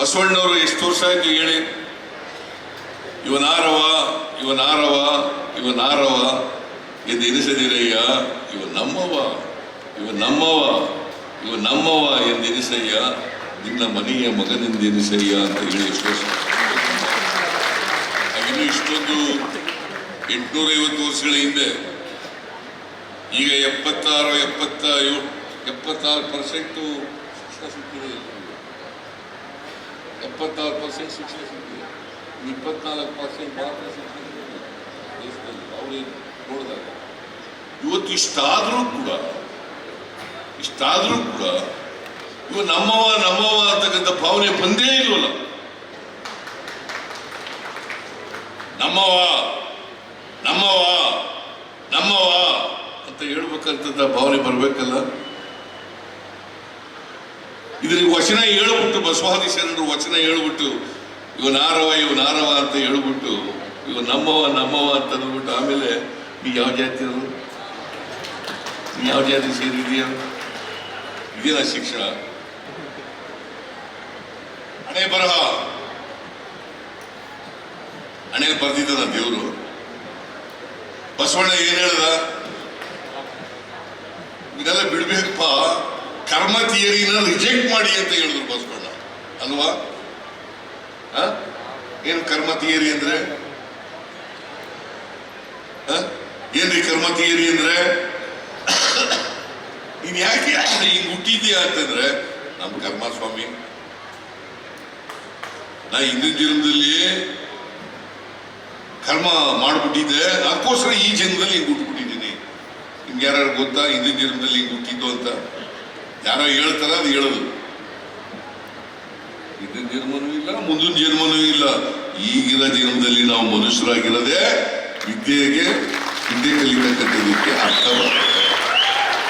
ಬಸವಣ್ಣವರು ಎಷ್ಟು ವರ್ಷ ಆಯ್ತು ಹೇಳಿ? ಇವನಾರವ ಇವನಾರವ ಇವನಾರವ ಎಂದು ಎನಿಸದಿರಯ್ಯ ಇವ ನಮ್ಮವ ಇವ ನಮ್ಮವ ಇವ ನಮ್ಮವ ಎಂದೆನಿಸಯ್ಯ ನಿನ್ನ ಮನೆಯ ಮಗನಿಂದ ಎನಿಸಯ್ಯ ಅಂತ ಹೇಳಿ ಎಷ್ಟು ವರ್ಷ ಆಗಿನ್ನೂ ಇಷ್ಟೊಂದು ಎಂಟುನೂರೈವತ್ತು ವರ್ಷಗಳ ಹಿಂದೆ, ಈಗ ಎಪ್ಪತ್ತಾರು ಎಪ್ಪತ್ತ ಎಪ್ಪತ್ತಾರು ಪರ್ಸೆಂಟು ಎಪ್ಪತ್ತಾರು ಪರ್ಸೆಂಟ್ ಶಿಕ್ಷಣ ಸಿಗ್ತಿದೆ. ಇಪ್ಪತ್ನಾಲ್ಕು ಪರ್ಸೆಂಟ್ ಮಾತ್ರ ಶಿಕ್ಷಣ ದೇಶದಲ್ಲಿ ಅವರೇನು ನೋಡಿದಾಗ? ಇವತ್ತು ಇಷ್ಟಾದರೂ ಕೂಡ ಇಷ್ಟಾದರೂ ಕೂಡ ಇವ ನಮ್ಮವ ನಮ್ಮವ ಅಂತಕ್ಕಂಥ ಭಾವನೆ ಬಂದೇ ಇಲ್ವಲ್ಲ? ನಮ್ಮವ ನಮ್ಮವ ನಮ್ಮವ ಅಂತ ಹೇಳ್ಬೇಕಂತ ಭಾವನೆ ಬರ್ಬೇಕಲ್ಲ? ಇದ್ರಿಗೆ ವಚನ ಹೇಳ್ಬಿಟ್ಟು ಬಸವಾದಿ ಶರಣರು ವಚನ ಹೇಳ್ಬಿಟ್ಟು, ಇವ ನಾರವ ಇವ ನಾರವ ಅಂತ ಹೇಳ್ಬಿಟ್ಟು, ಇವ ನಮ್ಮವ ನಮ್ಮವ ಅಂತ ಅಂದ್ಬಿಟ್ಟು ಆಮೇಲೆ ನೀ ಯಾವ ಜಾತಿಯವರು ನೀ ಯಾವ ಜಾತಿ ಸೇರಿದೆಯಾ? ಇದೇನ ಶಿಕ್ಷಣ? ಹಣೆ ಬರಹ. ಹಣೆ ಬರ್ದಿದ್ದ ನನ್ನ ದೇವರು. ಬಸವಣ್ಣ ಏನ್ ಹೇಳ್ದ? ಇದೆಲ್ಲ ಬಿಡ್ಬೇಕಪ್ಪ. ಕರ್ಮ ಥಿಯರಿನ ರಿಜೆಕ್ಟ್ ಮಾಡಿ ಅಂತ ಹೇಳಿದ್ರು ಬಸವಣ್ಣ ಅಲ್ವಾ? ಏನು ಕರ್ಮ ಥಿಯರಿ ಅಂದ್ರೆ? ಏನ್ರಿ ಕರ್ಮ ಥಿಯರಿ ಅಂದ್ರೆ? ನೀನ್ ಯಾಕೆ ಹಿಂಗ್ ಹುಟ್ಟಿದ್ಯಾ ಅಂತಂದ್ರೆ, ನಮ್ ಕರ್ಮ ಸ್ವಾಮಿ ನಾ ಹಿಂದಿನ ಜನ್ಮದಲ್ಲಿ ಕರ್ಮ ಮಾಡ್ಬಿಟ್ಟಿದ್ದೆ, ಅದಕ್ಕೋಸ್ಕರ ಈ ಜನ್ಮದಲ್ಲಿ ಹಿಂಗ್ ಹುಟ್ಬಿಟ್ಟಿದ್ದೀನಿ. ನಿಮ್ಗೆ ಯಾರು ಗೊತ್ತಾ? ಹಿಂದಿನ ಜನ್ಮದಲ್ಲಿ ಹಿಂಗ್ ಹುಟ್ಟಿದ್ದು ಅಂತ. ಯಾರೋ ಹೇಳ್ತಾರ, ಅದು ಹೇಳೋದು. ಇದು ಜನ್ಮನೂ ಇಲ್ಲ, ಮುಂದಿನ ಜನ್ಮನೂ ಇಲ್ಲ. ಈಗಿನ ಜನ್ಮದಲ್ಲಿ ನಾವು ಮನುಷ್ಯರಾಗಿರೋದೇ ವಿದ್ಯೆಗೆ, ವಿದ್ಯೆ ಕಲಿತಕ್ಕಂಥದಕ್ಕೆ ಅರ್ಥ ಬರ್ತದೆ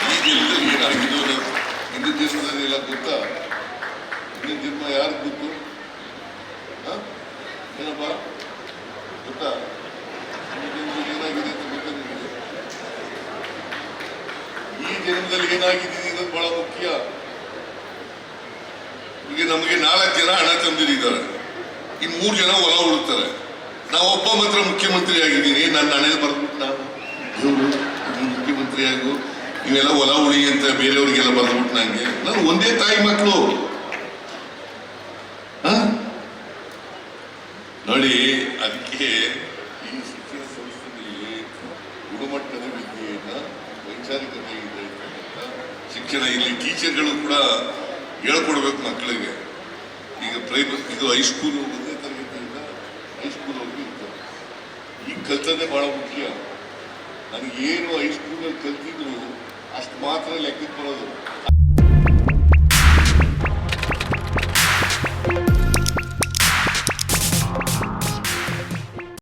ಈ ಜನ್ಮದಲ್ಲಿ ಏನಾಗಿದ್ದು ಹಿಂದಿನ ಜನ್ಮದಲ್ಲಿ ಇಲ್ಲ ಗೊತ್ತಾ? ಹಿಂದಿನ ಜನ್ಮ ಯಾರು ಗೊತ್ತು? ಏನಪ್ಪ? ಗೊತ್ತಾ? ಏನಾಗಿದೆ ಅಂತ ಗೊತ್ತಾ ಈ ಜನ್ಮದಲ್ಲಿ ಏನಾಗಿದ್ದೀನಿ ಅನ್ನೋದು ಬಹಳ ಮುಖ್ಯ. ಈಗ ನಮಗೆ ನಾಲ್ಕು ಜನ ಹಣ ತಂದಿದ್ದಾರೆ. ಇನ್ ಮೂರು ಜನ ಹೊಲ ಉಳುತ್ತಾರೆ. ನಾವು ಒಬ್ಬ ಮಾತ್ರ ಮುಖ್ಯಮಂತ್ರಿ ಆಗಿದ್ದೀನಿ ನನ್ನ ಹಣೆಯಲ್ಲಿ ಬರ್ಬಿಟ್ಟು ನಾನು ಮುಖ್ಯಮಂತ್ರಿ ಆಗು ನೀವೆಲ್ಲ ಹೊಲ ಉಳಿ ಅಂತ ಬೇರೆಯವ್ರಿಗೆಲ್ಲ ಬರ್ಬಿಟ್ಟು ನಂಗೆ. ನಾನು ಒಂದೇ ತಾಯಿ ಮಕ್ಕಳು ನೋಡಿ ಅದಕ್ಕೆ ಈ ಶಿಕ್ಷಣ ಸಂಸ್ಥೆಯಲ್ಲಿ ಗುಣಮಟ್ಟದ ವಿದ್ಯೆಯನ್ನ ವೈಚಾರಿಕತೆ ಇದೆ ಇರ್ತಕ್ಕಂಥ ಶಿಕ್ಷಣ ಇಲ್ಲಿ ಟೀಚರ್ಗಳು ಕೂಡ ಹೇಳ್ಕೊಡ್ಬೇಕು ಮಕ್ಕಳಿಗೆ. ಈಗ ಪ್ರೈಮರಿ ಇದು ಹೈಸ್ಕೂಲ್ ಒಂದನೇ ತರಗತಿಯಿಂದ ಹೈಸ್ಕೂಲ್ವರೆಗೂ ಇರ್ತದೆ. ಈ ಕಲ್ತದೇ ಬಹಳ ಮುಖ್ಯ. ನನಗೇನು ಹೈಸ್ಕೂಲಲ್ಲಿ ಕಲ್ತಿದ್ರು ಅಷ್ಟು ಮಾತ್ರ ಲೆಕ್ಕಕ್ಕೆ ಬರೋದು.